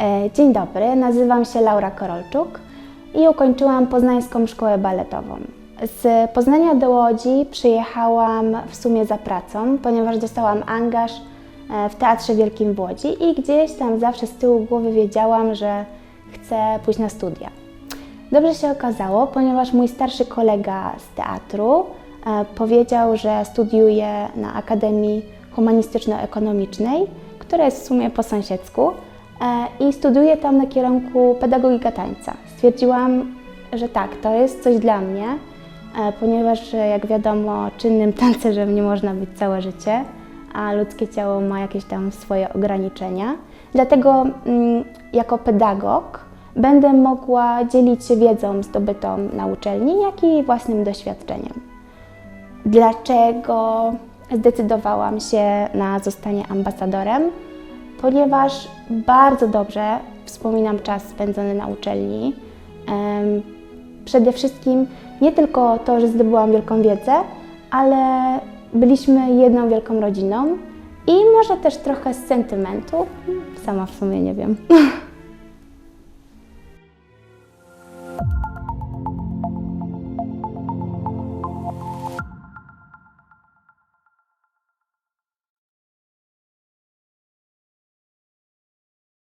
E, Dzień dobry, nazywam się Laura Korolczuk i ukończyłam Poznańską Szkołę Baletową. Z Poznania do Łodzi przyjechałam w sumie za pracą, ponieważ dostałam angaż e, w Teatrze Wielkim w Łodzi i gdzieś tam zawsze z tyłu głowy wiedziałam, że chcę pójść na studia. Dobrze się okazało, ponieważ mój starszy kolega z teatru e, powiedział, że studiuje na Akademii Humanistyczno-Ekonomicznej, która jest w sumie po sąsiedzku i studiuje tam na kierunku pedagogika tańca. Stwierdziłam, że tak, to jest coś dla mnie, e, ponieważ e, jak wiadomo, czynnym tancerzem nie można być całe życie, a ludzkie ciało ma jakieś tam swoje ograniczenia. Dlatego mm, jako pedagog będę mogła dzielić się wiedzą zdobytą na uczelni, jak i własnym doświadczeniem. Dlaczego zdecydowałam się na zostanie ambasadorem? Ponieważ bardzo dobrze wspominam czas spędzony na uczelni. Przede wszystkim nie tylko to, że zdobyłam wielką wiedzę, ale byliśmy jedną wielką rodziną i może też trochę z sentymentu. Sama w sumie nie wiem.